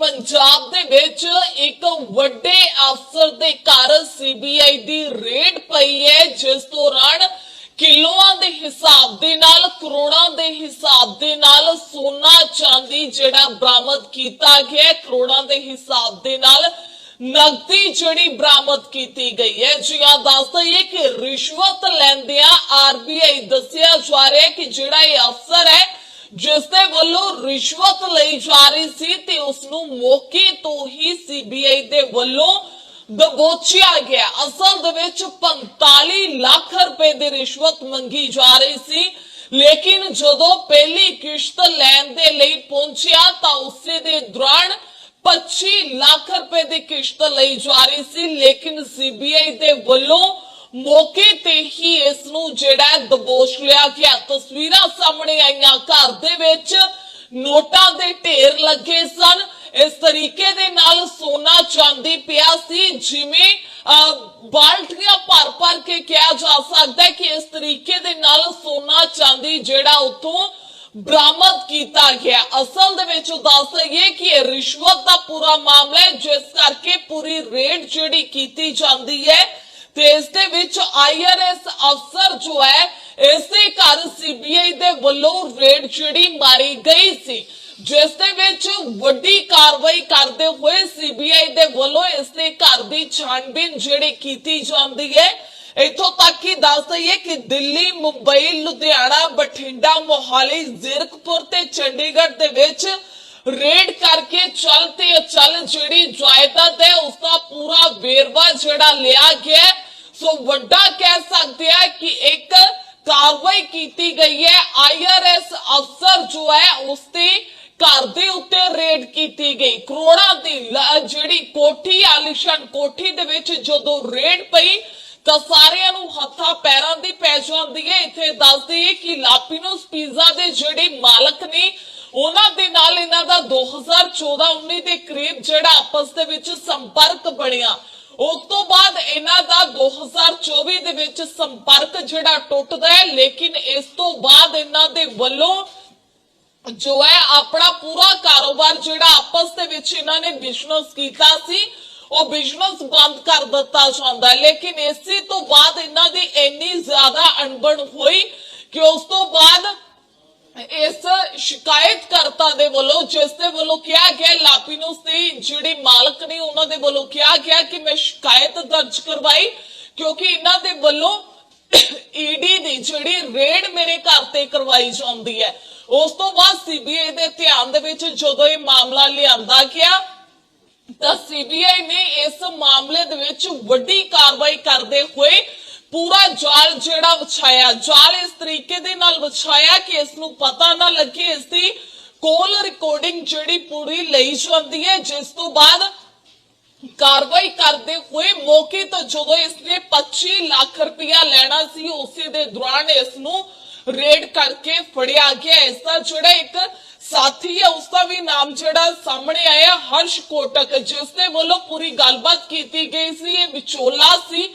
ਪੰਜਾਬ ਦੇ ਵਿੱਚ ਇੱਕ ਵੱਡੇ ਅਫਸਰ ਦੇ ਘਰ ਸੀਬੀਆਈ ਦੀ ਰੇਡ ਪਈ ਹੈ, ਜਿਸ ਦੌਰਾਨ ਕਿਲੋਆਂ ਦੇ ਹਿਸਾਬ ਦੇ ਨਾਲ, ਕਰੋੜਾਂ ਦੇ ਹਿਸਾਬ ਦੇ ਨਾਲ ਸੋਨਾ ਚਾਂਦੀ ਜਿਹੜਾ ਬਰਾਮਦ ਕੀਤਾ ਗਿਆ ਕਰੋੜਾਂ ਦੇ ਹਿਸਾਬ ਦੇ ਨਾਲ ਨਕਦੀ ਜਿਹੜੀ ਬਰਾਮਦ ਕੀਤੀ ਗਈ ਹੈ। ਜੀ ਆ ਦੱਸ ਦਈਏ ਕਿ ਰਿਸ਼ਵਤ ਲੈਂਦਿਆਂ ਆਰਬੀਆਈ ਦੱਸਿਆ ਜਾ ਰਿਹਾ ਕਿ ਜਿਹੜਾ ਇਹ ਅਫਸਰ ਹੈ ਜਿਸ ਦੇ ਵੱਲੋਂ ਰਿਸ਼ਵਤ ਲਈ ਜਾ ਰਹੀ ਸੀ ਤੇ ਉਸ ਨੂੰ ਮੌਕੇ ਤੋਂ ਹੀ ਸੀਬੀਆਈ ਦੇ ਵੱਲੋਂ ਦਬੋਚਿਆ ਗਿਆ। ਅਸਲ ਦੇ ਵਿੱਚ 45 ਲੱਖ ਰੁਪਏ ਦੀ ਰਿਸ਼ਵਤ ਮੰਗੀ ਜਾ ਰਹੀ ਸੀ, ਲੇਕਿਨ ਜਦੋਂ ਪਹਿਲੀ ਕਿਸ਼ਤ ਲੈਣ ਦੇ ਲਈ ਪਹੁੰਚਿਆ ਤਾਂ ਉਸੇ ਦੇ ਦੌਰਾਨ 25 ਲੱਖ ਰੁਪਏ ਦੀ ਕਿਸ਼ਤ ਲਈ ਜਾ ਰਹੀ ਸੀ, ਲੇਕਿਨ ਸੀਬੀਆਈ ਦੇ ਵੱਲੋਂ ਮੌਕੇ ਤੇ ਹੀ ਇਸ ਨੂੰ ਜਿਹੜਾ ਦਬੋਸ਼ ਲਿਆ ਗਿਆ। ਤਸਵੀਰਾਂ ਸਾਹਮਣੇ ਆਈਆਂ। ਘਰ ਦੇ ਵਿੱਚ ਨੋਟਾਂ ਦੇ ਢੇਰ ਲੱਗੇ ਸਨ। ਇਸ ਤਰੀਕੇ ਦੇ ਨਾਲ ਸੋਨਾ ਚਾਂਦੀ ਪਿਆ ਸੀ, ਜਿਵੇਂ ਬਾਲਟੀਆਂ ਭਰ ਭਰ ਕੇ ਕਿਹਾ ਜਾ ਸਕਦਾ ਹੈ ਕਿ ਇਸ ਤਰੀਕੇ ਦੇ ਨਾਲ ਸੋਨਾ ਚਾਂਦੀ ਜਿਹੜਾ ਉਤੋਂ ਬਰਾਮਦ ਕੀਤਾ ਗਿਆ। ਅਸਲ ਦੇ ਵਿੱਚ ਦੱਸ ਰਹੀ ਕਿ ਇਹ ਰਿਸ਼ਵਤ ਦਾ ਪੂਰਾ ਮਾਮਲਾ ਹੈ, ਜਿਸ ਕਰਕੇ ਪੂਰੀ ਰੇਡ ਜਿਹੜੀ ਕੀਤੀ ਜਾਂਦੀ ਹੈ ਤੇ ਇਸ ਦੇ ਵਿੱਚ ਆਈਆਰਐਸ ਅਫਸਰ ਜੋ ਹੈ, ਇਸ ਦੇ ਘਰ ਸੀਬੀਆਈ ਦੇ ਵੱਲੋਂ ਰੇਡ ਜਿਹੜੀ ਮਾਰੀ ਗਈ ਸੀ। ਜਿਸ ਦੇ ਵਿੱਚ ਵੱਡੀ ਕਾਰਵਾਈ ਕਰਦੇ ਹੋਏ ਸੀਬੀਆਈ ਦੇ ਵੱਲੋਂ ਇਸ ਦੇ ਘਰ ਦੀ ਛਾਣਬੀਨ ਜਿਹੜੀ ਕੀਤੀ ਜਾਂਦੀ ਹੈ, ਇਥੋਂ ਤੱਕ ਹੀ ਦੱਸ ਦਈਏ ਕਿ ਦਿੱਲੀ, ਮੁੰਬਈ, ਲੁਧਿਆਣਾ, ਬਠਿੰਡਾ, ਮੋਹਾਲੀ, ਜ਼ੀਰਕਪੁਰ ਤੇ ਚੰਡੀਗੜ੍ਹ ਦੇ ਵਿੱਚ ਰੇਡ ਕਰਕੇ ਚਲ ਤੇ ਅਚਲ ਜਿਹੜੀ ਜਾਇਦਾਦ ਹੈ, ਉਸ ਦਾ ਪੂਰਾ ਵੇਰਵਾ ਜਿਹੜਾ ਲਿਆ ਗਿਆ ਸੋ ਵੱਡਾ ਕਹਿ ਸਕਦੇ ਆ ਕਿ ਇੱਕ ਕਾਰਵਾਈ ਕੀਤੀ ਗਈ ਹੈ। ਆਈਆਰਐਸ ਅਫਸਰ ਜੋ ਹੈ, ਉਸ ਤੇ ਘਰ ਦੇ ਉੱਤੇ ਰੇਡ ਕੀਤੀ ਗਈ। ਕਰੋੜਾਂ ਦੀ ਜਿਹੜੀ ਕੋਠੀ ਆਲੀਸ਼ਾਨ ਕੋਠੀ ਦੇ ਵਿੱਚ ਜਦੋਂ ਰੇਡ ਪਈ, ਤਾਂ ਸਾਰਿਆਂ ਨੂੰ ਹੱਥਾਂ ਪੈਰਾਂ ਦੀ ਪੈ ਜਾਂਦੀ ਹੈ। ਇੱਥੇ ਦੱਸ ਹੈ ਕਿ ਲਾਪੀਨੋਸ ਪੀਜ਼ਾ ਦੇ ਜਿਹੜੇ ਮਾਲਕ ਨੇ, ਉਹਨਾਂ ਦੇ ਨਾਲ ਇਹਨਾਂ ਦਾ 2014-19 ਦੇ ਕਰੀਬ ਜਿਹੜਾ ਆਪਸ ਦੇ ਵਿੱਚ ਸੰਪਰਕ ਬਣਿਆ। ਉਸ ਤੋਂ ਬਾਅਦ ਇਹਨਾਂ ਦਾ 2024 ਦੇ ਵਿੱਚ ਸੰਪਰਕ ਜਿਹੜਾ ਟੁੱਟਦਾ ਹੈ, ਲੇਕਿਨ ਇਸ ਤੋਂ ਬਾਅਦ ਇਹਨਾਂ ਦੇ ਵੱਲੋਂ ਜੋ ਹੈ ਆਪਣਾ ਪੂਰਾ ਕਾਰੋਬਾਰ ਜਿਹੜਾ ਆਪਸ ਦੇ ਵਿੱਚ ਇਹਨਾਂ ਨੇ ਬਿਜ਼ਨਸ ਕੀਤਾ ਸੀ, ਉਹ ਬਿਜ਼ਨਸ ਬੰਦ ਕਰ ਦਿੱਤਾ ਜਾਂਦਾ ਲੇਕਿਨ ਇਸੇ ਤੋਂ ਬਾਅਦ ਇਹਨਾਂ ਦੀ ਇੰਨੀ ਜ਼ਿਆਦਾ ਅਣਬਣ ਹੋਈ ਕਿ ਉਸ ਤੋਂ ਬਾਅਦ ਇਸ ਸ਼ਿਕਾਇਤਕਰਤਾ ਦੇ ਵੱਲੋਂ, ਜਿਸ ਦੇ ਵੱਲੋਂ ਕਿਹਾ ਗਿਆ ਲਾਪੀਨੋਸ ਦੀ ਜਿਹੜੀ ਮਾਲਕ ਨੇ ਉਹਨਾਂ ਦੇ ਵੱਲੋਂ ਕਿਹਾ ਗਿਆ ਕਿ ਮੈਂ ਸ਼ਿਕਾਇਤ ਦਰਜ ਕਰਵਾਈ, ਕਿਉਂਕਿ ਇਹਨਾਂ ਦੇ ਵੱਲੋਂ ਈਡੀ ਦੀ ਜਿਹੜੀ ਰੇਡ ਮੇਰੇ ਘਰ ਤੇ ਕਰਵਾਈ ਜਾਂਦੀ ਹੈ। ਉਸ ਤੋਂ ਬਾਅਦ ਸੀਬੀਆਈ ਦੇ ਧਿਆਨ ਦੇ ਵਿੱਚ ਜਦੋਂ ਇਹ ਮਾਮਲਾ ਲਿਆਂਦਾ ਗਿਆ, ਤਾਂ ਸੀਬੀਆਈ ਨੇ ਇਸ ਮਾਮਲੇ ਦੇ ਵਿੱਚ ਵੱਡੀ ਕਾਰਵਾਈ ਕਰਦੇ ਹੋਏ ਪੂਰਾ ਜਾਲ ਜਿਹੜਾ ਵਿਛਾਇਆ, ਜਾਲ ਇਸ ਤਰੀਕੇ ਦੇ ਨਾਲ ਵਿਛਾਇਆ ਕਿ ਇਸ ਨੂੰ ਪਤਾ ਨਾ ਲੱਗੇ ਇਸ ਦੀ ਕੋਲ ਰਿਕਾਰਡਿੰਗ ਜਿਹੜੀ ਪੂਰੀ ਲਈ ਜਾਂਦੀ ਹੈ, ਜਿਸ ਤੋਂ ਬਾਅਦ ਕਾਰਵਾਈ ਕਰਦੇ ਹੋਏ ਮੌਕੇ ਤੋਂ ਜਦੋਂ ਇਸਨੇ 25 ਲੱਖ ਰੁਪਇਆ ਲੈਣਾ ਸੀ, ਉਸੇ ਦੇ ਦੌਰਾਨ ਇਸ ਨੂੰ ਰੇਡ ਕਰਕੇ ਫੜਿਆ ਗਿਆ। ਇਸ ਦਾ ਜਿਹੜਾ ਇੱਕ ਸਾਥੀ ਹੈ, ਉਸ ਦਾ ਵੀ ਨਾਮ ਜਿਹੜਾ ਸਾਹਮਣੇ ਆਇਆ, ਹਰਸ਼ ਕੋਟਕ ਜਿਸ ਦੇ ਵੱਲੋਂ ਪੂਰੀ ਗੱਲਬਾਤ ਕੀਤੀ ਗਈ ਸੀ। ਇਹ ਵਿਚੋਲਾ ਸੀ।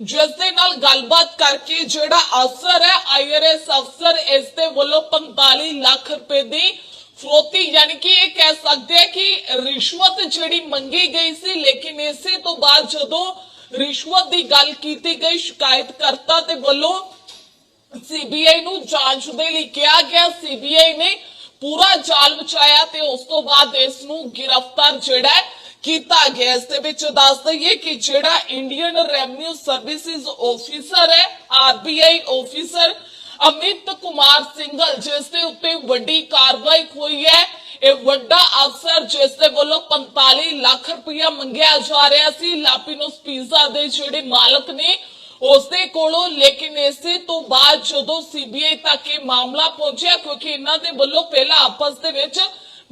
ਜਿਸ ਦੇ ਨਾਲ ਗੱਲਬਾਤ ਕਰਕੇ ਜਿਹੜਾ ਅਫਸਰ ਹੈ ਆਈਆਰਐਸ ਅਫਸਰ, ਇਸ ਦੇ ਵੱਲੋਂ 45 ਲੱਖ ਰੁਪਏ ਦੀ ਫਰੋਤੀ, ਯਾਨੀ ਕਿ ਇਹ ਕਹਿ ਸਕਦੇ ਆ ਕਿ ਰਿਸ਼ਵਤ ਜਿਹੜੀ ਮੰਗੀ ਗਈ ਸੀ, ਲੇਕਿਨ ਇਸੇ ਤੋਂ ਬਾਅਦ ਜਦੋਂ ਰਿਸ਼ਵਤ ਦੀ ਗੱਲ ਕੀਤੀ ਗਈ, ਸ਼ਿਕਾਇਤਕਰਤਾ ਦੇ ਵੱਲੋਂ ਸੀਬੀਆਈ ਨੂੰ ਜਾਂਚ ਦੇ ਲਈ ਕਿਹਾ ਗਿਆ। ਸੀਬੀਆਈ ਨੇ ਪੂਰਾ ਜਾਲ ਵਿਚਾਇਆ ਤੇ ਉਸ ਤੋਂ ਬਾਅਦ ਇਸ ਨੂੰ ਗ੍ਰਿਫਤਾਰ ਜਿਹੜਾ ਕੀਤਾ ਗਿਆ। ਇਸ ਦੇ ਵਿੱਚ ਦੱਸ ਦਈਏ ਕਿ ਜਿਹੜਾ ਇੰਡੀਅਨ ਰੈਵਨਿਊ ਸਰਵਿਸਿਜ਼ ਆਫੀਸਰ ਹੈ ਆਰਬੀਆਈ ਆਫੀਸਰ ਅਮਿਤ ਕੁਮਾਰ ਸਿੰਘਲ ਜਿਸ ਦੇ ਉੱਤੇ ਵੱਡੀ ਕਾਰਵਾਈ ਹੋਈ ਹੈ। ਇਹ ਵੱਡਾ ਅਫਸਰ ਜਿਸ ਦੇ ਵੱਲੋਂ 45 ਲੱਖ ਰੁਪਇਆ ਮੰਗਿਆ ਜਾ ਰਿਹਾ ਸੀ, ਲਾਪੀਨੋਸ ਪੀਜ਼ਾ ਦੇ ਜਿਹੜੇ ਮਾਲਕ ਨੇ, ਉਸ ਦੇ ਕੋਲੋਂ। ਲੇਕਿਨ ਇਸੇ ਤੋਂ ਬਾਅਦ ਜਦੋਂ ਸੀਬੀਆਈ ਤੱਕ ਇਹ ਮਾਮਲਾ ਪਹੁੰਚਿਆ, ਕਿਉਂਕਿ ਇਹਨਾਂ ਦੇ ਵੱਲੋਂ ਪਹਿਲਾਂ ਆਪਸ ਦੇ ਵਿੱਚ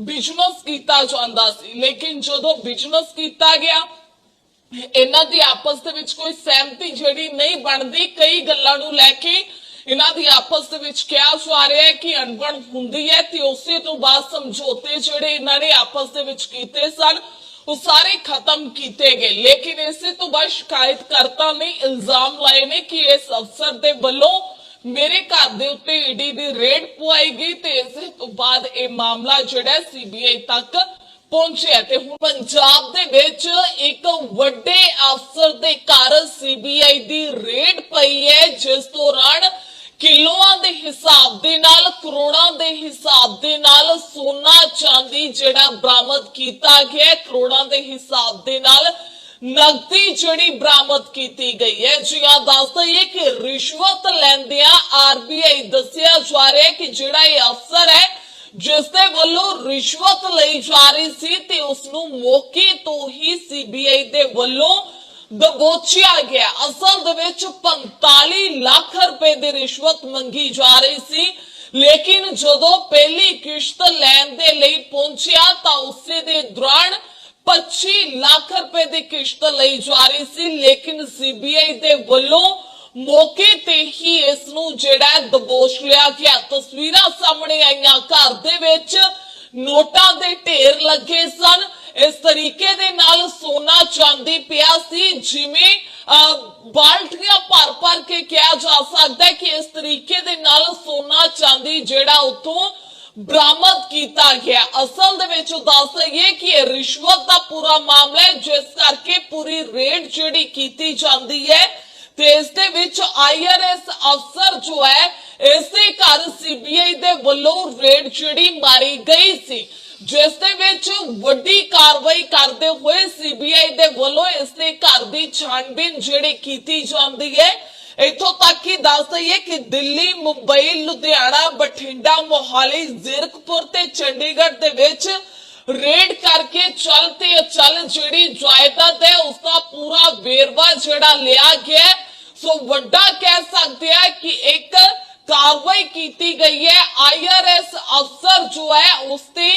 ਬਿਜ਼ਨਸ ਕੀਤਾ ਜਾਂਦਾ ਸੀ। ਲੇਕਿਨ ਜਦੋਂ ਬਿਜ਼ਨਸ ਕੀਤਾ ਗਿਆ, ਇਹਨਾਂ ਦੀ ਆਪਸ ਦੇ ਵਿੱਚ ਕੋਈ ਸਹਿਮਤੀ ਜਿਹੜੀ ਨਹੀਂ ਬਣਦੀ, ਕਈ ਗੱਲਾਂ ਨੂੰ ਲੈ ਕੇ ਇਹਨਾਂ ਦੀ ਆਪਸ ਦੇ ਵਿੱਚ ਕਿਹਾ ਜਾ ਰਿਹਾ ਹੈ ਕਿ ਅਣਬਣ ਹੁੰਦੀ ਹੈ ਤੇ ਉਸੇ ਤੋਂ ਬਾਅਦ ਸਮਝੌਤੇ ਜਿਹੜੇ ਇਹਨਾਂ ਨੇ ਆਪਸ ਦੇ ਵਿੱਚ ਕੀਤੇ ਸਨ, ਉਹ ਸਾਰੇ ਖਤਮ ਕੀਤੇ ਗਏ। ਲੇਕਿਨ ਇਸੇ ਤੋਂ ਬਾਅਦ ਸ਼ਿਕਾਇਤਕਰਤਾ ਨੇ ਇਲਜ਼ਾਮ ਲਾਏ ਨੇ ਕਿ ਇਸ ਅਫਸਰ ਦੇ ਵੱਲੋਂ ਮੇਰੇ ਘਰ ਦੇ ਉੱਤੇ ਈਡੀ ਦੀ ਰੇਡ ਪਵਾਈ ਗਈ ਤੇ ਇਸੇ ਤੋਂ ਬਾਅਦ ਇਹ ਮਾਮਲਾ ਜਿਹੜਾ ਸੀਬੀਆਈ ਤੱਕ ਪਹੁੰਚਿਆ ਤੇ ਹੁਣ ਪੰਜਾਬ ਦੇ ਵਿੱਚ ਇੱਕ ਵੱਡੇ ਅਫਸਰ ਦੇ ਘਰ ਸੀਬੀਆਈ ਦੀ ਰੇਡ ਪਈ ਹੈ, ਜਿਸ ਦੌਰਾਨ ਕਿਲੋਆਂ ਦੇ ਹਿਸਾਬ ਦੇ ਨਾਲ, ਕਰੋੜਾਂ ਦੇ ਹਿਸਾਬ ਦੇ ਨਾਲ ਸੋਨਾ ਚਾਂਦੀ ਜਿਹੜਾ ਬਰਾਮਦ ਕੀਤਾ ਗਿਆ ਕਰੋੜਾਂ ਦੇ ਹਿਸਾਬ ਦੇ ਨਾਲ ਨਕਦੀ ਜਿਹੜੀ ਬਰਾਮਦ ਕੀਤੀ ਗਈ ਹੈ। ਜੀ ਆ ਦੱਸ ਦਈਏ ਕਿ ਰਿਸ਼ਵਤ ਲੈਂਦਿਆਂ ਆਰਬੀਆਈ ਦੱਸਿਆ ਜਾ ਰਿਹਾ ਕਿ ਜਿਹੜਾ ਇਹ ਅਫਸਰ ਹੈ, ਜਿਸ ਦੇ ਵੱਲੋਂ ਰਿਸ਼ਵਤ ਲਈ ਜਾ ਰਹੀ ਸੀ ਤੇ ਉਸ ਨੂੰ ਮੌਕੇ ਤੋਂ ਹੀ ਸੀਬੀਆਈ ਦੇ ਵੱਲੋਂ ਦਬੋਚਿਆ ਗਿਆ। ਅਸਲ ਦੇ ਵਿੱਚ 45 ਲੱਖ ਰੁਪਏ ਦੀ ਰਿਸ਼ਵਤ ਮੰਗੀ ਜਾ ਰਹੀ ਸੀ, ਲੇਕਿਨ ਜਦੋਂ ਪਹਿਲੀ ਕਿਸ਼ਤ ਲੈਣ ਦੇ ਲਈ ਪਹੁੰਚਿਆ ਤਾਂ ਉਸੇ ਦੇ ਦੌਰਾਨ 25 ਲੱਖ ਰੁਪਏ ਦੀ ਕਿਸ਼ਤ ਲਈ ਜਾ ਰਹੀ ਸੀ ਲੇਕਿਨ ਸੀਬੀਆਈ ਦੇ ਵੱਲੋਂ ਮੌਕੇ ਤੇ ਹੀ ਇਸ ਨੂੰ ਜਿਹੜਾ ਦਬੋਚ ਲਿਆ ਗਿਆ ਤਸਵੀਰਾਂ ਸਾਹਮਣੇ ਆਈਆਂ ਘਰ ਦੇ ਵਿੱਚ ਨੋਟਾਂ ਦੇ ਢੇਰ ਲੱਗੇ ਸਨ ਇਸ ਤਰੀਕੇ ਦੇ ਨਾਲ ਸੋਨਾ ਚਾਂਦੀ ਪਿਆ ਸੀ ਜਿਵੇਂ ਬਾਲਟੀਆਂ ਭਰ ਭਰ ਕੇ ਕਿਹਾ ਜਾ ਸਕਦਾ ਕਿ ਇਸ ਤਰੀਕੇ ਦੇ ਨਾਲ ਸੋਨਾ ਚਾਂਦੀ ਜਿਹੜਾ ਉਤੋਂ ਬਰਾਮਦ ਕੀਤਾ ਗਿਆ ਅਸਲ ਦੇ ਵਿੱਚ ਉਹ ਦੱਸ ਦਈਏ ਕਿ ਇਹ ਰਿਸ਼ਵਤ ਦਾ ਪੂਰਾ ਮਾਮਲਾ ਹੈ ਜਿਸ ਕਰਕੇ ਪੂਰੀ ਰੇਡ ਜਿਹੜੀ ਕੀਤੀ ਜਾਂਦੀ ਹੈ ਤੇ ਇਸ ਦੇ ਵਿੱਚ ਆਈਆਰਐਸ ਅਫਸਰ ਜੋ ਹੈ ਇਸ ਦੇ ਘਰ ਸੀਬੀਆਈ ਦੇ ਵੱਲੋਂ ਰੇਡ ਜਿਹੜੀ ਮਾਰੀ ਗਈ ਸੀ ਜਿਸ ਦੇ ਵਿੱਚ ਵੱਡੀ ਕਾਰਵਾਈ ਕਰਦੇ ਹੋਏ ਸੀਬੀਆਈ ਦੇ ਵੱਲੋਂ ਇਸ ਦੇ ਘਰ ਦੀ ਛਾਣਬੀਨ ਜਿਹੜੀ ਕੀਤੀ ਜਾਂਦੀ ਹੈ ਇੱਥੋਂ ਤੱਕ ਕਿ ਦੱਸ ਦਈਏ ਕਿ ਦਿੱਲੀ, ਮੁੰਬਈ, ਲੁਧਿਆਣਾ, ਬਠਿੰਡਾ, ਮੋਹਾਲੀ, ਜ਼ੀਰਕਪੁਰ ਤੇ ਚੰਡੀਗੜ੍ਹ ਦੇ ਵਿੱਚ ਰੇਡ ਕਰਕੇ ਚਲ ਤੇ ਚੱਲ ਜਿਹੜੀ ਜਾਇਦਾਦ ਹੈ, ਉਸ ਦਾ ਪੂਰਾ ਵੇਰਵਾ ਜਿਹੜਾ ਲਿਆ ਗਿਆ ਸੋ ਵੱਡਾ ਕਹਿ ਸਕਦੇ ਆ ਕਿ ਇੱਕ ਕਾਰਵਾਈ ਕੀਤੀ ਗਈ ਹੈ। ਆਈਆਰਐਸ ਅਫਸਰ ਜੋ ਹੈ, ਉਸ ਤੇ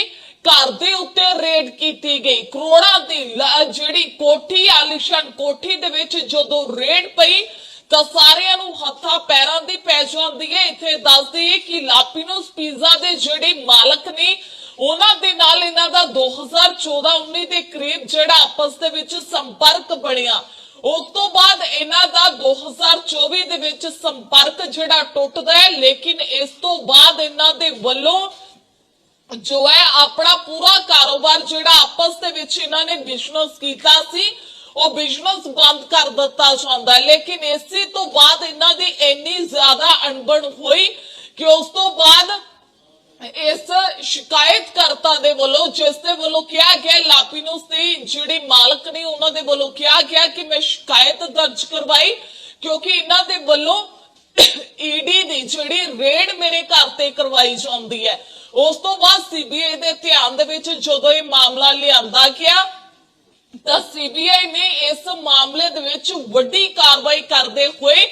ਘਰ ਦੇ ਉੱਤੇ ਰੇਡ ਕੀਤੀ ਗਈ। ਕਰੋੜਾਂ ਦੀ ਜਿਹੜੀ ਕੋਠੀ ਆਲੀਸ਼ਾਨ ਕੋਠੀ ਦੇ ਵਿੱਚ ਜਦੋਂ ਰੇਡ ਪਈ ਤਾਂ ਸਾਰਿਆਂ ਨੂੰ ਹੱਥਾਂ ਪੈਰਾਂ ਦੀ ਪੈ ਜਾਂਦੀ ਇੱਥੇ ਦੱਸ ਦਈਏ ਕਿ ਲਾਪਿਨੋਸ ਪੀਜ਼ਾ ਦੇ ਜਿਹੜੇ ਮਾਲਕ ਨੇ, ਉਹਨਾਂ ਦੇ ਨਾਲ ਇਹਨਾਂ ਦਾ 2014-19 ਦੇ ਕਰੀਬ ਜਿਹੜਾ ਆਪਸ ਦੇ ਵਿੱਚ ਸੰਪਰਕ ਬਣਿਆ। ਉਸ ਤੋਂ ਬਾਅਦ ਇਹਨਾਂ ਦਾ 2024 ਦੇ ਵਿੱਚ ਸੰਪਰਕ ਜਿਹੜਾ ਟੁੱਟਦਾ ਹੈ, ਲੇਕਿਨ ਇਸ ਤੋਂ ਬਾਅਦ ਇਹਨਾਂ ਦੇ ਵੱਲੋਂ ਜੋ ਹੈ ਆਪਣਾ ਪੂਰਾ ਕਾਰੋਬਾਰ ਜਿਹੜਾ ਆਪਸ ਦੇ ਵਿੱਚ ਇਹਨਾਂ ਨੇ ਬਿਜ਼ਨਸ ਕੀਤਾ ਸੀ ਉਹ ਬਿਜ਼ਨਸ ਬੰਦ ਕਰ ਦਿੱਤਾ ਜਾਂਦਾ। ਲੇਕਿਨ ਇਸੇ ਤੋਂ ਬਾਅਦ ਇਹਨਾਂ ਦੀ ਇੰਨੀ ਜ਼ਿਆਦਾ ਅਣਬਣ ਹੋਈ ਕਿ ਉਸ ਤੋਂ ਬਾਅਦ ਇਸ ਸ਼ਿਕਾਇਤਕਰਤਾ ਦੇ ਵੱਲੋਂ, ਜਿਸ ਦੇ ਵੱਲੋਂ ਕਿਹਾ ਗਿਆ, ਲਾਪਿਨੋਸ ਦੀ ਜਿਹੜੀ ਮਾਲਕ ਨੇ, ਉਹਨਾਂ ਦੇ ਵੱਲੋਂ ਕਿਹਾ ਗਿਆ ਕਿ ਮੈਂ ਸ਼ਿਕਾਇਤ ਦਰਜ ਕਰਵਾਈ, ਕਿਉਂਕਿ ਇਹਨਾਂ ਦੇ ਵੱਲੋਂ ਈਡੀ ਦੀ ਜਿਹੜੀ ਰੇਡ ਮੇਰੇ ਘਰ ਤੇ ਕਰਵਾਈ ਜਾਂਦੀ ਹੈ। ਉਸ ਤੋਂ ਬਾਅਦ ਸੀਬੀਆਈ ਦੇ ਧਿਆਨ ਦੇ ਵਿੱਚ ਜਦੋਂ ਇਹ ਮਾਮਲਾ ਲਿਆਂਦਾ ਗਿਆ ਤਾਂ ਸੀਬੀਆਈ ਨੇ ਇਸ ਮਾਮਲੇ ਦੇ ਵਿੱਚ ਵੱਡੀ ਕਾਰਵਾਈ ਕਰਦੇ ਹੋਏ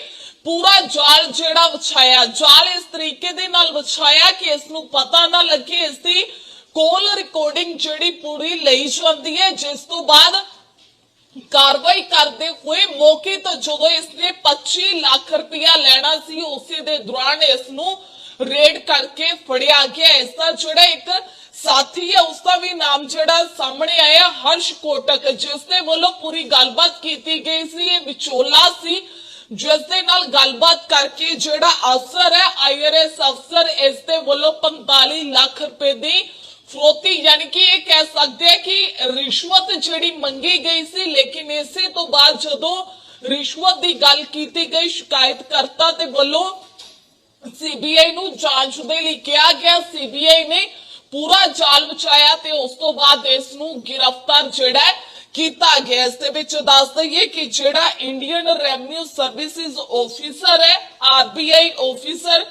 ਪੂਰਾ ਜਾਲ ਜਿਹੜਾ ਵਿਛਾਇਆ, ਜਾਲ ਇਸ ਤਰੀਕੇ ਦੇ ਨਾਲ ਵਿਛਾਇਆ ਕਿ ਇਸ ਨੂੰ ਪਤਾ ਨਾ ਲੱਗੇ, ਇਸ ਦੀ ਕੋਲ ਰਿਕਾਰਡਿੰਗ ਜਿਹੜੀ ਪੂਰੀ ਲਈ ਜਾਂਦੀ ਹੈ, ਜਿਸ ਤੋਂ ਬਾਅਦ ਕਾਰਵਾਈ ਕਰਦੇ ਹੋਏ ਮੌਕੇ ਤੋਂ ਜਦੋਂ ਇਸਨੇ 25 ਲੱਖ ਰੁਪਇਆ ਲੈਣਾ ਸੀ, ਉਸੇ ਦੇ ਦੌਰਾਨ ਇਸ ਨੂੰ ਰੇਡ ਕਰਕੇ ਫੜਿਆ ਗਿਆ। ਇਸ ਦਾ ਜਿਹੜਾ ਇੱਕ ਸਾਥੀ ਹੈ, ਉਸ ਦਾ ਵੀ ਨਾਮ ਜਿਹੜਾ ਸਾਹਮਣੇ ਆਇਆ, ਹਰਸ਼ ਕੋਟਕ, ਜਿਸ ਦੇ ਵੱਲੋਂ ਪੂਰੀ ਗੱਲਬਾਤ ਕੀਤੀ ਗਈ ਸੀ। ਇਹ ਵਿਚੋਲਾ ਸੀ, ਜਿਸ ਦੇ ਨਾਲ ਗੱਲਬਾਤ ਕਰਕੇ ਜਿਹੜਾ ਅਫਸਰ ਹੈ ਆਈਆਰਐਸ ਅਫਸਰ, ਇਸ ਦੇ ਵੱਲੋਂ 45 ਲੱਖ ਰੁਪਏ ਦੀ ਫਰੋਤੀ, ਯਾਨੀ ਕਿ ਇਹ ਕਹਿ ਸਕਦੇ ਆ ਕਿ ਰਿਸ਼ਵਤ ਜਿਹੜੀ ਮੰਗੀ ਗਈ ਸੀ, ਲੇਕਿਨ ਇਸੇ ਤੋਂ ਬਾਅਦ ਜਦੋਂ ਰਿਸ਼ਵਤ ਦੀ ਗੱਲ ਕੀਤੀ ਗਈ, ਸ਼ਿਕਾਇਤਕਰਤਾ ਦੇ ਵੱਲੋਂ ਸੀਬੀਆਈ ਨੂੰ ਜਾਂਚ ਦੇ ਲਈ ਕਿਹਾ ਗਿਆ। ਸੀਬੀਆਈ ਨੇ ਪੂਰਾ ਜਾਲ ਵਿਚਾਇਆ ਤੇ ਉਸ ਤੋਂ ਬਾਅਦ ਇਸ ਨੂੰ ਗ੍ਰਿਫਤਾਰ ਜਿਹੜਾ ਕੀਤਾ ਗਿਆ ਇਸ ਦੇ ਵਿੱਚ ਦੱਸ ਦਈਏ ਕਿ ਜਿਹੜਾ ਇੰਡੀਅਨ ਰੈਵਨਿਊ ਸਰਵਿਸਿਜ਼ ਆਫੀਸਰ ਹੈ ਆਰਬੀਆਈ ਆਫੀਸਰ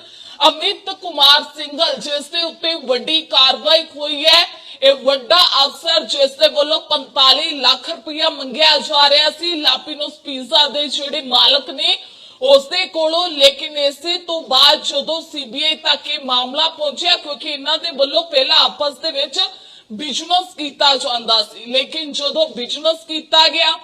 ਅਮਿਤ ਕੁਮਾਰ ਸਿੰਘਲ ਜਿਸ ਦੇ ਉੱਤੇ ਵੱਡੀ ਕਾਰਵਾਈ ਹੋਈ ਹੈ। ਇਹ ਵੱਡਾ ਅਫਸਰ ਜਿਸ ਦੇ ਵੱਲੋਂ 45 ਲੱਖ ਰੁਪਇਆ ਮੰਗਿਆ ਜਾ ਰਿਹਾ ਸੀ। ਲਾਪਿਨੋਸ ਪੀਜ਼ਾ ਦੇ ਜਿਹੜੇ ਮਾਲਕ ਨੇ ਉਸਦੇ ਕੋਲੋਂ, ਲੇਕਿਨ ਇਸੇ ਤੋਂ ਬਾਅਦ ਜਦੋਂ ਸੀਬੀਆਈ ਤੱਕ ਇਹ ਮਾਮਲਾ ਪਹੁੰਚਿਆ, ਕਿਉਂਕਿ ਇਹਨਾਂ ਦੇ ਵੱਲੋਂ ਪਹਿਲਾਂ ਆਪਸ ਦੇ ਵਿੱਚ ਬਿਜ਼ਨਸ ਕੀਤਾ ਜਾਂਦਾ ਸੀ। ਲੇਕਿਨ ਜਦੋਂ ਬਿਜ਼ਨਸ ਕੀਤਾ ਗਿਆ,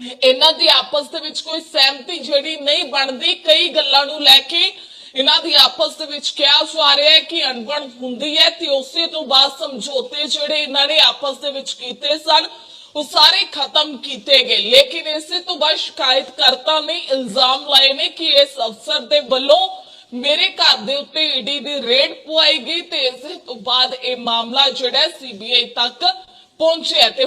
ਇਹਨਾਂ ਦੀ ਆਪਸ ਦੇ ਵਿੱਚ ਕੋਈ ਸਹਿਮਤੀ ਜਿਹੜੀ ਨਹੀਂ ਬਣਦੀ, ਕਈ ਗੱਲਾਂ ਨੂੰ ਲੈ ਕੇ ਇਹਨਾਂ ਦੀ ਆਪਸ ਦੇ ਵਿੱਚ ਕਿਹਾ ਜਾ ਰਿਹਾ ਹੈ ਕਿ ਅਣਬਣ ਹੁੰਦੀ ਹੈ ਤੇ ਉਸੇ ਤੋਂ ਬਾਅਦ ਸਮਝੌਤੇ ਜਿਹੜੇ ਇਹਨਾਂ ਨੇ ਆਪਸ ਦੇ ਵਿੱਚ ਕੀਤੇ ਸਨ ਉਹ ਸਾਰੇ ਖਤਮ ਕੀਤੇ ਗਏ। ਲੇਕਿਨ ਇਸੇ ਤੋਂ ਬਾਅਦ ਸ਼ਿਕਾਇਤਕਰਤਾ ਨੇ ਇਲਜ਼ਾਮ ਲਾਏ ਨੇ ਕਿ ਇਸ ਅਫਸਰ ਦੇ ਵੱਲੋਂ ਮੇਰੇ ਘਰ ਦੇ ਉੱਤੇ ਈਡੀ ਦੀ ਰੇਡ ਪਵਾਈ ਗਈ ਤੇ ਇਸੇ ਤੋਂ ਬਾਅਦ ਇਹ ਮਾਮਲਾ ਜਿਹੜਾ ਸੀਬੀਆਈ ਤੱਕ ਪਹੁੰਚਿਆ ਤੇ